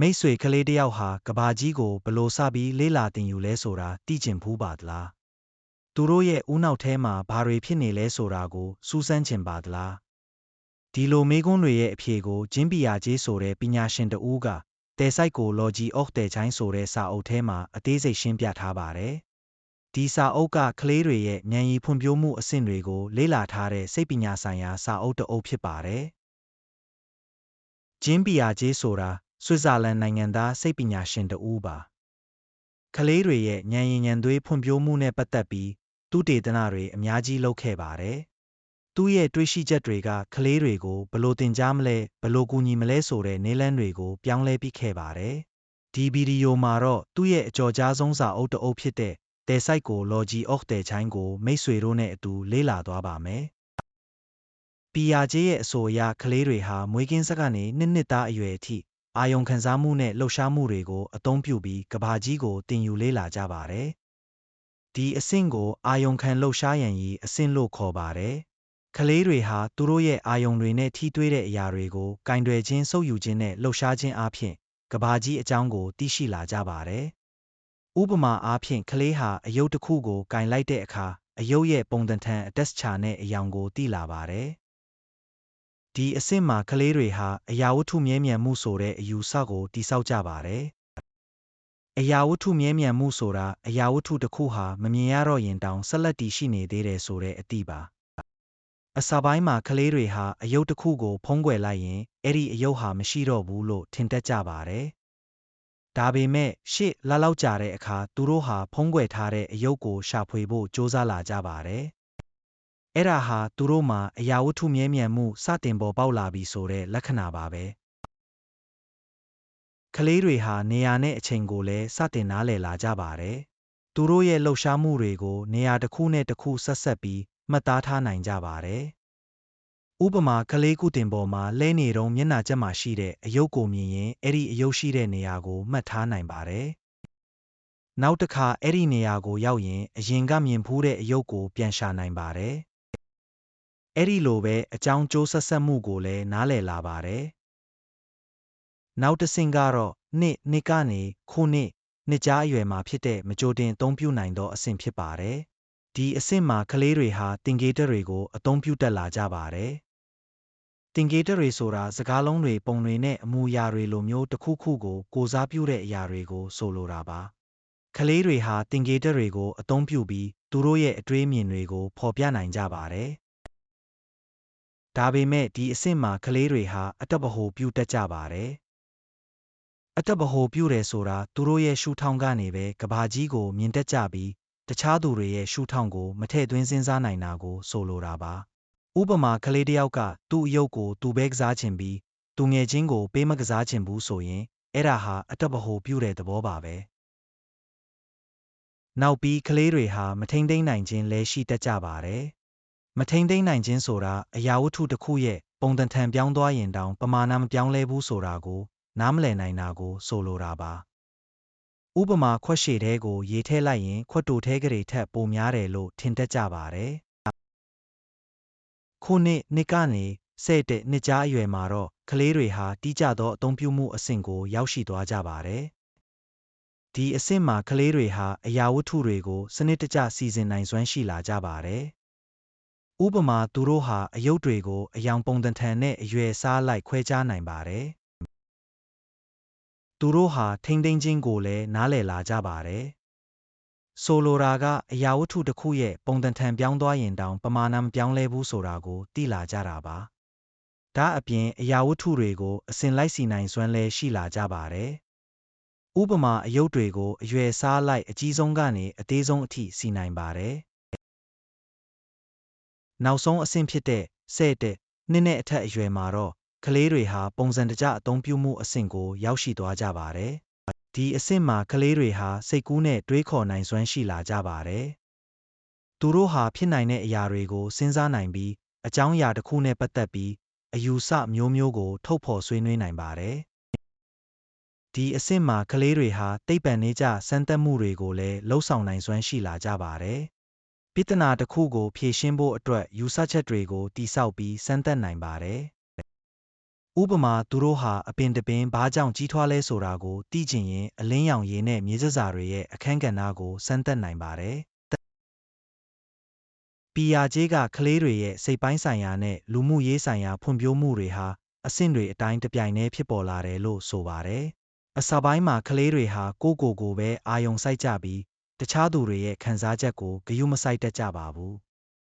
မိတ်ဆွေကလေးတယောက်ဟာကဘာကြီးကိုဘလို့စပြီးလေးလာတင်ယူလဲဆိုတာသိကျင်ဖူးပါသလားသူတို့ရဲ့ဦးနောက်ထဲမှာဘာတွေဖြစ်နေလဲဆိုတာကိုစူးစမ်းချင်ပါသလားဒီလိုမေးခွန်းတွေရဲ့အဖြေကိုဂျင်းပီယာကြီးဆိုတဲ့ပညာရှင်တဦးကတဲဆိုင်ကို Logi of တဲချိုင်းဆိုတဲ့စာအုပ်ထဲမှာအသေးစိတ်ရှင်းပြထားပါတယ်ဒီစာအုပ်ကကလေးတွေရဲ့ဉာဏ်ရည်ဖွံ့ဖြိုးမှုအဆင့်တွေကိုလေ့လာထားတဲ့စိတ်ပညာဆိုင်ရာစာအုပ်တစ်အုပ်ဖြစ်ပါတယ်ဂျင်းပီယာကြီးဆိုတာ ဆွစ်ဇာလန်နိုင်ငံသားစိတ်ပညာရှင်တဦးပါကလေးတွေရဲ့ဉာဏ်ရည်ဉာဏ်သွေးဖွံ့ဖြိုးမှုနဲ့ပတ်သက်ပြီးသူတေသနတွေအများကြီးလုပ်ခဲ့ပါတယ်သူ့ရဲ့တွေးရှိချက်တွေကကလေးတွေကိုဘလို့တင်ကြားမလဲဘလို့ကူညီမလဲဆိုတဲ့နေလန်းတွေကိုပြောင်းလဲပြီးခဲ့ပါတယ်ဒီဗီဒီယိုမှာတော့သူ့ရဲ့အကြော်ကြားဆုံးစာအုပ်တစ်အုပ်ဖြစ်တဲ့တဲဆိုင်ကို Logi of တဲချိုင်းကိုမိတ်ဆွေတို့နဲ့အတူလေ့လာသွားပါမယ်ပီယာကျေးရဲ့အဆိုအရကလေးတွေဟာမွေးကင်းစက်ကနေနှစ်နှစ်သားအရွယ်အထိ အာယုံခံစားမှုနဲ့လှုပ်ရှားမှုတွေကိုအသုံးပြုပြီးကဘာကြီးကိုတင်ယူလေ့လာကြပါတယ်။ဒီအဆင့်ကိုအာယုံခံလှုပ်ရှားရန်ဤအဆင့်လို့ခေါ်ပါတယ်။ကလေးတွေဟာသူတို့ရဲ့အာယုံတွေနဲ့ထိတွေ့တဲ့အရာတွေကိုကင်တွယ်ခြင်းစုပ်ယူခြင်းနဲ့လှုပ်ရှားခြင်းအပြင်ကဘာကြီးအကြောင်းကိုသိရှိလာကြပါတယ်။ဥပမာအားဖြင့်ကလေးဟာအယုတ်တစ်ခုကိုကင်လိုက်တဲ့အခါအယုတ်ရဲ့ပုံသဏ္ဍာန်အတက်ချာနဲ့အယောင်ကိုသိလာပါတယ်။ ဒီအဆင့်မှာကလေးတွေဟာအရာဝတ္ထုမြဲမြံမှုဆိုတဲ့အယူဆကိုတိဆောက်ကြပါတယ်။အရာဝတ္ထုမြဲမြံမှုဆိုတာအရာဝတ္ထုတစ်ခုဟာမမြင်ရတော့ရင်တောင်ဆက်လက်တည်ရှိနေသေးတယ်ဆိုတဲ့အတိပါ။အစာပိုင်းမှာကလေးတွေဟာအယုတ်တစ်ခုကို ဖုံးကွယ်လိုက်ရင်အဲ့ဒီအယုတ်ဟာမရှိတော့ဘူးလို့ထင်တတ်ကြပါတယ်။ဒါပေမဲ့ရှေ့လလောက်ကြာတဲ့အခါသူတို့ဟာဖုံးကွယ်ထားတဲ့အယုတ်ကိုရှာဖွေဖို့ကြိုးစားလာကြပါတယ်။ အဲ့ဒါဟာသူတို့မှာအရာဝတ္ထုမြဲမြံမှုစတင်ပေါ်ပေါက်လာပြီဆိုတဲ့လက္ခဏာပါပဲကလေးတွေဟာနေရာနဲ့အချိန်ကိုလည်းစတင်နားလည်လာကြပါတယ်သူတို့ရဲ့လှုပ်ရှားမှုတွေကိုနေရာတစ်ခုနဲ့တစ်ခုဆက်ဆက်ပြီးမှတ်သားထားနိုင်ကြပါတယ်ဥပမာကလေးကုတင်ပေါ်မှာလဲနေတော့မျက်နှာချက်မှာရှိတဲ့အယုတ်ကိုမြင်ရင်အဲ့ဒီအယုတ်ရှိတဲ့နေရာကိုမှတ်ထားနိုင်ပါတယ်နောက်တစ်ခါအဲ့ဒီနေရာကိုရောက်ရင်အရင်ကမြင်ဖူးတဲ့အယုတ်ကိုပြန်ရှာနိုင်ပါတယ် အဲ့ဒီလိုပဲအကြောင်းကျိုးဆက်ဆက်မှုကိုလည်းနားလည်လာပါတယ်။နောက်တစ်ဆင့်ကတော့နှစ်နှစ်ကနေခုနှစ်နှစ်ကြားအရွယ်မှာဖြစ်တဲ့မကြိုတင်အသုံးပြုနိုင်သောအဆင့်ဖြစ်ပါတယ်။ဒီအဆင့်မှာကလေးတွေဟာတင်ကေတတွေကိုအသုံးပြုတတ်လာကြပါတယ်။တင်ကေတတွေဆိုတာစကားလုံးတွေပုံတွေနဲ့အမူအရာတွေလိုမျိုးတစ်ခုခုကိုကိုစားပြုတဲ့အရာတွေကိုဆိုလိုတာပါ။ကလေးတွေဟာတင်ကေတတွေကိုအသုံးပြုပြီးသူတို့ရဲ့အတွေးအမြင်တွေကိုဖော်ပြနိုင်ကြပါတယ်။ ဒါပေမဲ့ဒီအဆင့်မှာကလေးတွေဟာအတက်ပဟိုပြုတတ်ကြပါတယ်။အတက်ပဟိုပြုတယ်ဆိုတာသူတို့ရဲ့ရှုထောင့်ကနေပဲကဘာကြီးကိုမြင်တတ်ကြပြီးတခြားသူတွေရဲ့ရှုထောင့်ကိုမထည့်သွင်းစဉ်းစားနိုင်တာကိုဆိုလိုတာပါ။ဥပမာကလေးတယောက်ကသူ့အယုတ်ကိုသူပဲကစားချင်ပြီးသူငယ်ချင်းကိုပေးမကစားချင်ဘူးဆိုရင်အဲ့ဒါဟာအတက်ပဟိုပြုတဲ့သဘောပါပဲ။နောက်ပြီးကလေးတွေဟာမထိန်သိမ်းနိုင်ခြင်းလဲရှိတတ်ကြပါတယ်။ မထိန်သိမ်းနိုင်ခြင်းဆိုတာအရာဝတ္ထုတစ်ခုရဲ့ပုံသဏ္ဍာန်ပြောင်းသွားရင်တောင်ပမာဏမပြောင်းလဲဘူးဆိုတာကိုနားမလည်နိုင်တာကို ဆိုလိုတာပါဥပမာခွက်ရှည်တဲကို ရေထဲလိုက်ရင် ခွက်တိုထဲကလေးထက်ပိုများတယ်လို့ထင်တတ်ကြပါတယ်ခုနှစ်နှစ်ကနေဆဲ့တဲ့နှစ်ကြားအရွယ်မှာတော့ကလေးတွေဟာတီးကြသောအသုံးပြုမှုအဆင့်ကို ရောက်ရှိသွားကြပါတယ်ဒီအဆင့်မှာကလေးတွေဟာအရာဝတ္ထုတွေကို စနစ်တကျစီစဉ်နိုင်စွမ်းရှိလာကြပါတယ် ဥပမာသူတို့ဟာအယုတ်တွေကိုအယောင်ပုံသဏ္ဍာန်နဲ့အရွယ်စားလိုက်ခွဲခြားနိုင်ပါတယ်။သူတို့ဟာထိမ့်သိမ်းခြင်းကိုလည်းနားလည်လာကြပါတယ်။ဆိုလိုတာကအရာဝတ္ထုတစ်ခုရဲ့ပုံသဏ္ဍာန်ပြောင်းသွားရင်တောင်ပမာဏမပြောင်းလဲဘူးဆိုတာကိုသိလာကြတာပါ။ဒါအပြင်အရာဝတ္ထုတွေကိုအစဉ်လိုက်စီနိုင်စွမ်းလည်းရှိလာကြပါတယ်။ဥပမာအယုတ်တွေကိုအရွယ်စားလိုက်အကြီးဆုံးကနေအသေးဆုံးအထိစီနိုင်ပါတယ်။ နောက်ဆုံးအဆင့်ဖြစ်တဲ့ဆဲ့တဲ့နှစ်နဲ့အထက်အရွယ်မှာတော့ကလေးတွေဟာပုံစံတကျအသုံးပြုမှုအဆင့်ကိုရောက်ရှိသွားကြပါတယ်။ဒီအဆင့်မှာကလေးတွေဟာစိတ်ကူးနဲ့တွေးခေါ်နိုင်စွမ်းရှိလာကြပါတယ်။သူတို့ဟာဖြစ်နိုင်တဲ့အရာတွေကိုစဉ်းစားနိုင်ပြီးအကြောင်းအရာတစ်ခုနဲ့ပတ်သက်ပြီးအယူဆမျိုးမျိုးကို ထုတ်ဖော်ဆွေးနွေးနိုင်ပါတယ်။ဒီအဆင့်မှာကလေးတွေဟာတိတ်ပံနေကြစမ်းသပ်မှုတွေကိုလည်းလှုပ်ဆောင်နိုင်စွမ်းရှိလာကြပါတယ်။ ပြဿနာတစ်ခုကိုဖြေရှင်းဖို့အတွက်ယူဆချက်တွေကိုတိဆောက်ပြီးစမ်းသပ်နိုင်ပါတယ်။ဥပမာသူတို့ဟာအပင်တပင်ဘာကြောင့်ကြီးထွားလဲဆိုတာကိုသိချင်ရင်အလင်းရောင်ရည်နဲ့မြေစစာတွေရဲ့အခန်းကဏ္ဍကိုစမ်းသပ်နိုင်ပါတယ်။ PRJ ကကလေးတွေရဲ့စိတ်ပိုင်းဆိုင်ရာနဲ့လူမှုရေးဆိုင်ရာဖွံ့ဖြိုးမှုတွေဟာအဆင့်တွေအတိုင်းတစ်ပြိုင်တည်းဖြစ်ပေါ်လာတယ်လို့ဆိုပါတယ်။အစပိုင်းမှာကလေးတွေဟာကိုယ့်ကိုယ်ကိုယ်ပဲအာယုံစိုက်ကြပြီး တခြားသူတွေရဲ့ခံစားချက်ကိုဂရုမစိုက်တတ်ကြပါဘူး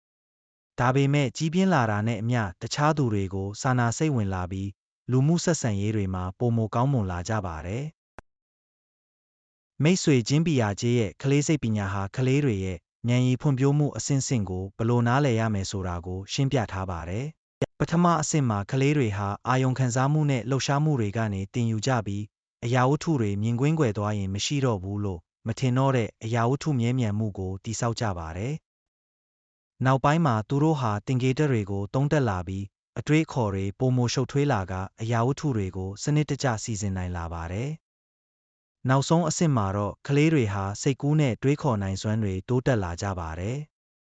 ။ဒါပေမဲ့ကြီးပြင်းလာတာနဲ့အမျှတခြားသူတွေကိုစာနာစိတ်ဝင်လာပြီးလူမှုဆက်ဆံရေးတွေမှာပုံမကောင်းမွန်လာကြပါတယ်။မိတ်ဆွေချင်းပီယာကျေးရဲ့ကလေးစိတ်ပညာဟာကလေးတွေရဲ့ဉာဏ်ရည်ဖွံ့ဖြိုးမှုအဆင့်ဆင့်ကိုဘယ်လိုနားလည်ရမယ်ဆိုတာကိုရှင်းပြထားပါတယ်။ပထမအဆင့်မှာကလေးတွေဟာအာယုံခံစားမှုနဲ့လှုပ်ရှားမှုတွေကနေတင်ယူကြပြီးအရာဝတ္ထုတွေမြင်ကွင်းကွယ်သွားရင်မရှိတော့ဘူးလို့ မထင်တော့တဲ့အရာဝတ္ထုမြဲမြံမှုကိုတိဆောက်ကြပါတယ်။နောက်ပိုင်းမှာသူတို့ဟာတင်ကေးတက်တွေကိုတုံးတက်လာပြီးအတွေးအခေါ်တွေပုံမရှုပ်ထွေးလာကအရာဝတ္ထုတွေကိုစနစ်တကျစီစဉ်နိုင်လာပါတယ်။နောက်ဆုံးအဆင့်မှာတော့ကလေးတွေဟာစိတ်ကူးနဲ့တွေးခေါ်နိုင်စွမ်းတွေတိုးတက်လာကြပါတယ်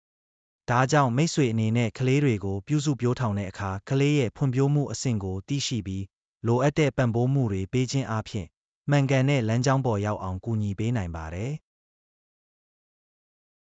။ဒါကြောင့်မိတ်ဆွေအနေနဲ့ကလေးတွေကိုပြုစုပြောထောင်တဲ့အခါကလေးရဲ့ဖွံ့ဖြိုးမှုအဆင့်ကိုသိရှိပြီးလိုအပ်တဲ့ပံ့ပိုးမှုတွေပေးခြင်းအပြင် မှန်ကန်တဲ့လမ်းကြောင်းပေါ်ရောက်အောင် ကူညီပေးနိုင်ပါတယ်။